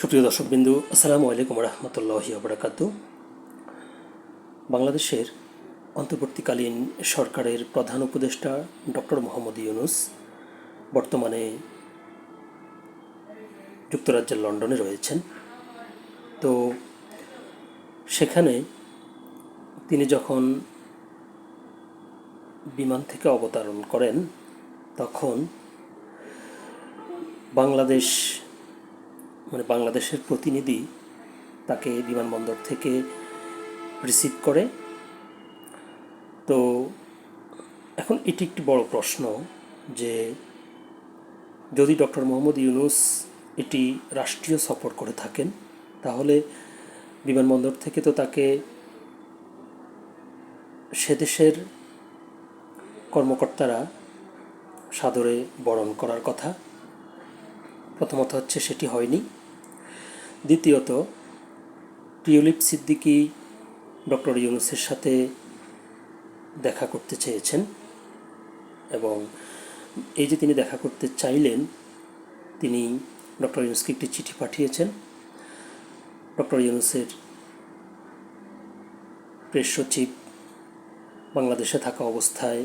সুপ্রিয় দর্শকবিন্দু, আসসালামু আলাইকুম রহমতুল্লাহ আবরাকাত বাংলাদেশের অন্তর্বর্তীকালীন সরকারের প্রধান উপদেষ্টা ডক্টর মোহাম্মদ ইউনুস বর্তমানে যুক্তরাজ্যের লন্ডনে রয়েছেন। তো সেখানে তিনি যখন বিমান থেকে অবতরণ করেন, তখন বাংলাদেশ মানে বাংলাদেশের প্রতিনিধি তাকে বিমানবন্দর থেকে রিসিভ করে। তো এখন এটি একটি বড় প্রশ্ন যে যদি ডক্টর মোহাম্মদ ইউনুস এটি রাষ্ট্রীয় সফর করে থাকেন, তাহলে বিমানবন্দর থেকে তো তাকে সে দেশের কর্মকর্তারা সাদরে বরণ করার কথা। প্রথমত হচ্ছে সেটি হয়নি। দ্বিতীয়ত টিউলিপ সিদ্দিকি ডক্টর ইউনুসের সাথে দেখা করতে চেয়েছেন এবং এই যে তিনি দেখা করতে চাইলেন, তিনি ডক্টর ইউনুসকে একটি চিঠি পাঠিয়েছেন। ডক্টর ইউনুসের প্রেস সচিব বাংলাদেশে থাকা অবস্থায়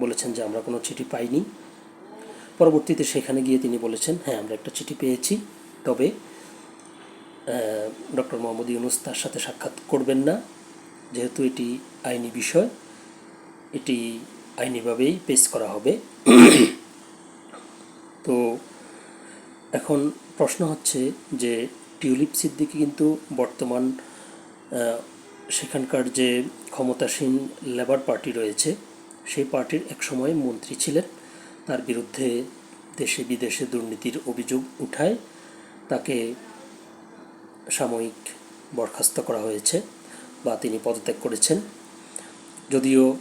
বলেছেন যে, আমরা কোনো চিঠি পাইনি। পরবর্তীতে সেখানে গিয়ে তিনি বলেছেন হ্যাঁ আমরা একটা চিঠি পেয়েছি। তবে ডক্টর মোহাম্মদ ইউনুস তার সাথে সাক্ষাৎ করবেন না, যেহেতু এটি আইনি বিষয়, এটি আইনিভাবেই পেশ করা হবে। তো এখন প্রশ্ন হচ্ছে যে, টিউলিপ সিদ্দিকি কিন্তু বর্তমান সেখানকার যে ক্ষমতাসীন লেবার পার্টি রয়েছে, সেই পার্টির এক সময় মন্ত্রী ছিলেন। তার বিরুদ্ধে দেশে বিদেশে দুর্নীতির অভিযোগ উঠায়। তাকে সাময়িক বরখাস্ত করা হয়েছে বা তিনি পদত্যাগ করেছেন। যদিও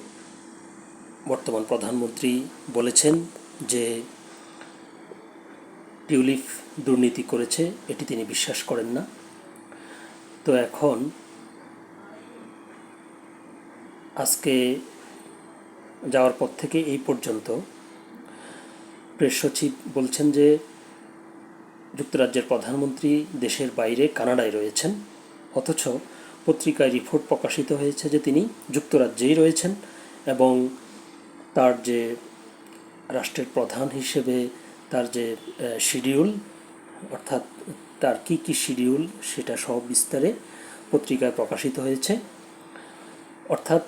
বর্তমান প্রধানমন্ত্রী বলেছেন যে টিউলিপ দুর্নীতি করেছে, এটি তিনি বিশ্বাস করেন না। তো এখন আজকে যাওয়ার পর থেকে এই পর্যন্ত প্রেস সচিব বলছেন যে যুক্তরাজ্যের প্রধানমন্ত্রী দেশের বাইরে কানাডায় রয়েছেন। অথচ পত্রিকায় রিপোর্ট প্রকাশিত হয়েছে যে তিনি যুক্তরাজ্যেই রয়েছেন এবং তার যে রাষ্ট্রের প্রধান হিসেবে তার যে শিডিউল, অর্থাৎ তার কী কী শিডিউল সেটা সব বিস্তারে পত্রিকায় প্রকাশিত হয়েছে। অর্থাৎ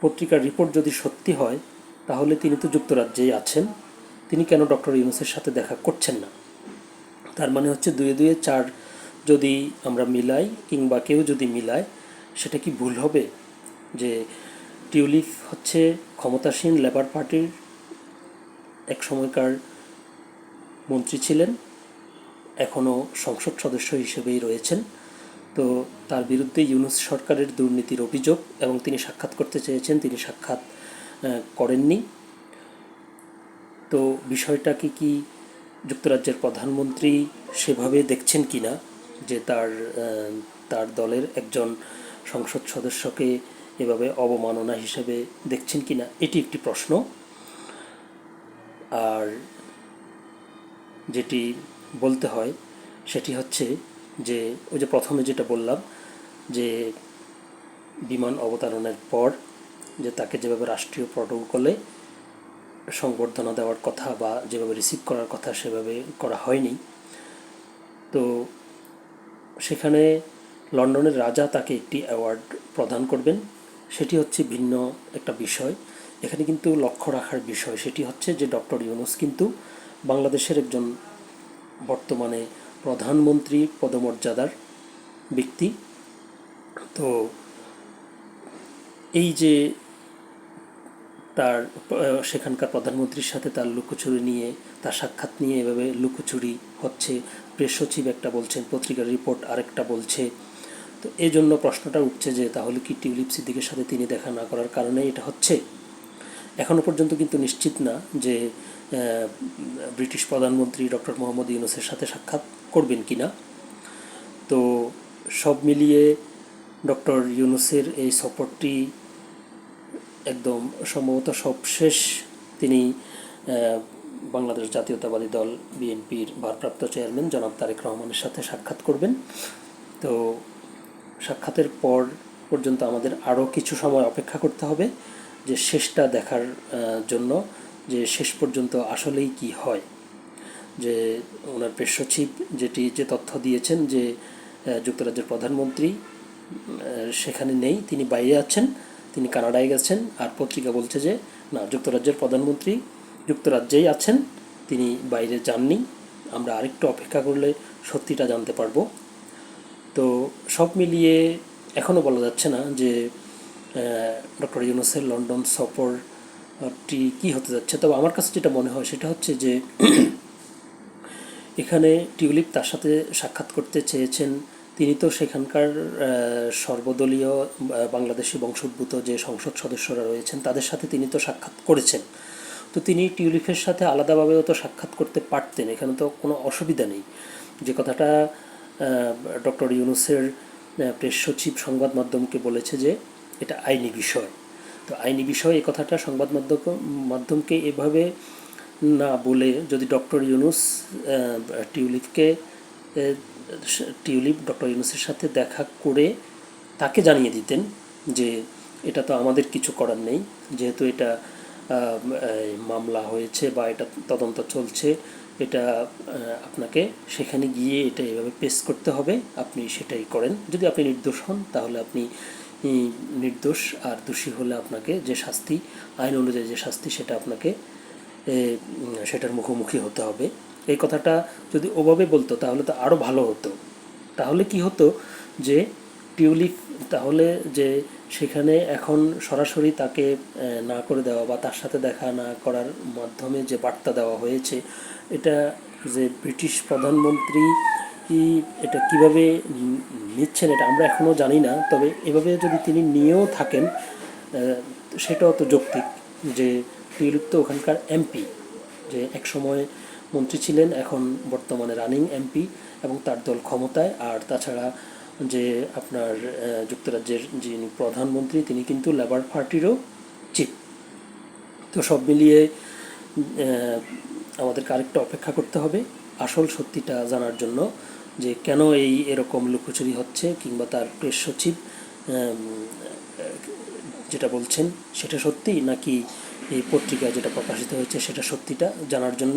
পত্রিকার রিপোর্ট যদি সত্যি হয়, তাহলে তিনি তো যুক্তরাজ্যেই আছেন। তিনি কেন ডক্টর ইউনুসের সাথে দেখা করছেন না? তার মানে হচ্ছে দুয়ে দুয়ে চার যদি আমরা মিলাই কিংবা কেউ যদি মিলায়, সেটা কি ভুল হবে? যে টিউলিপ হচ্ছে ক্ষমতাসীন লেবার পার্টির এক সময়কার মন্ত্রী ছিলেন, এখনও সংসদ সদস্য হিসেবেই রয়েছেন। তো তার বিরুদ্ধে ইউনুস সরকারের দুর্নীতির অভিযোগ এবং তিনি সাক্ষাৎ করতে চেয়েছেন, তিনি সাক্ষাৎ করেননি। তো বিষয়টাকে কি যুক্তরাজ্যের প্রধানমন্ত্রী সেভাবে দেখছেন কি না যে তার তার দলের একজন সংসদ সদস্যকে এভাবে অবমাননা হিসেবে দেখছেন কি না, এটি একটি প্রশ্ন। আর যেটি বলতে হয় সেটি হচ্ছে যে, ওই যে প্রথমে যেটা বললাম যে, বিমান অবতারণের পর যে তাকে যেভাবে রাষ্ট্রীয় প্রটোকলে সংবর্ধনা দেওয়ার কথা বা যেভাবে রিসিভ করার কথা সেভাবে করা হয়নি। তো সেখানে লন্ডনের রাজা তাকে একটি অ্যাওয়ার্ড প্রদান করবেন। সেটি হচ্ছে ভিন্ন একটা বিষয়। এখানে কিন্তু লক্ষ্য রাখার বিষয় সেটি হচ্ছে যে ডক্টর ইউনুস কিন্তু বাংলাদেশের একজন বর্তমানে প্রধানমন্ত্রী পদমর্যাদার ব্যক্তি। তো এই যে তার সেখানকার প্রধানমন্ত্রীর সাথে তার লুকোচুরি নিয়ে, তার সাক্ষাৎ নিয়ে এভাবে লুকোচুরি হচ্ছে। প্রেস সচিব একটা বলছেন, পত্রিকার রিপোর্ট আরেকটা বলছে। তো এই জন্য প্রশ্নটা উঠছে যে, তাহলে কি টিউলিপ সিদ্দিকের সাথে তিনি দেখা না করার কারণে এটা হচ্ছে? এখনও পর্যন্ত কিন্তু নিশ্চিত না যে ব্রিটিশ প্রধানমন্ত্রী ডক্টর মোহাম্মদ ইউনুসের সাথে সাক্ষাৎ করবেন কি না তো সব মিলিয়ে ডক্টর ইউনুসের এই সফরটি একদম সম্ভবত সবশেষ তিনি বাংলাদেশ জাতীয়তাবাদী দল বিএনপির ভারপ্রাপ্ত চেয়ারম্যান জনাব তারেক রহমানের সাথে সাক্ষাৎ করবেন। তো সাক্ষাতের পর পর্যন্ত আমাদের আরও কিছু সময় অপেক্ষা করতে হবে যে শেষটা দেখার জন্য, যে শেষ পর্যন্ত আসলেই কি হয়। যে ওনার প্রেস সচিব যেটি, যে তথ্য দিয়েছেন যে যুক্তরাজ্যের প্রধানমন্ত্রী সেখানে নেই, তিনি বাইরে আছেন। তিনি কানাডায় গেছেন আর পত্রিকা বলছে যে, না, যুক্তরাজ্যের প্রধানমন্ত্রী যুক্তরাজ্যেই আছেন, তিনি বাইরে যাননি। আমরা আরেকটু অপেক্ষা করলে সত্যিটা জানতে পারব। তো সব মিলিয়ে এখনও বলা যাচ্ছে না যে ডক্টর ইউনুসের লন্ডন সফরটি কী হতে যাচ্ছে। তবে আমার কাছে যেটা মনে হয় সেটা হচ্ছে যে, এখানে টিউলিপ তার সাথে সাক্ষাৎ করতে চেয়েছেন তিনি তো সেখানকার সর্বদলীয় বাংলাদেশি বংশোদ্ভূত যে সংসদ সদস্যরা রয়েছেন তাদের সাথে তিনি তো সাক্ষাৎ করেছেন। তো তিনি টিউলিপের সাথে আলাদাভাবেও তো সাক্ষাৎ করতে পারতেন এখানে তো কোনো অসুবিধা নেই। যে কথাটা ডক্টর ইউনুসের প্রেস সচিব সংবাদ মাধ্যমকে বলেছে যে এটা আইনি বিষয়। তো আইনি বিষয় এই কথাটা সংবাদ মাধ্যম মাধ্যমকে এভাবে না বলে যদি doctor Yunus ah, Tulip doctor ইউনুসের সাথে দেখা করে তাকে জানিয়ে দিতেন যে এটা তো আমাদের কিছু করার নেই, যেহেতু এটা মামলা হয়েছে বা এটা তদন্ত চলছে, এটা আপনাকে সেখানে গিয়ে এটা এভাবে পেশ করতে হবে, আপনি সেটাই করেন। যদি আপনি নির্দোষ হন, তাহলে আপনি নির্দোষ, আর দোষী হলে আপনাকে যে শাস্তি, আইন অনুযায়ী যে শাস্তি সেটা আপনাকে সেটার মুখোমুখি হতে হবে। এই কথাটা যদি ওভাবে বলতো, তাহলে তো আরও ভালো হতো। তাহলে কি হতো যে, টিউলিপ তাহলে যে, সেখানে এখন সরাসরি তাকে না করে দেওয়া বা তার সাথে দেখা না করার মাধ্যমে যে বার্তা দেওয়া হয়েছে, এটা যে ব্রিটিশ প্রধানমন্ত্রী এটা কীভাবে নিচ্ছেন এটা আমরা এখনও জানি না, তবে এভাবে যদি তিনি নিয়েও থাকেন সেটাও তো যৌক্তিক যে, টিউলিপ তো ওখানকার এমপি, যে এক সময় মন্ত্রী ছিলেন এখন বর্তমানে রানিং এমপি এবং তার দল ক্ষমতায়। আর তাছাড়া যে আপনার যুক্তরাজ্যের যিনি প্রধানমন্ত্রী তিনি কিন্তু লেবার পার্টিরও চিফ তো সব মিলিয়ে আহ, আমাদেরকে আরেকটা অপেক্ষা করতে হবে আসল সত্যিটা জানার জন্য যে কেন এই এরকম লুকোচুরি হচ্ছে কিংবা তার প্রেস সচিব যেটা বলছেন সেটা সত্যি নাকি এই পত্রিকায় যেটা প্রকাশিত হয়েছে সেটা সত্যিটা জানার জন্য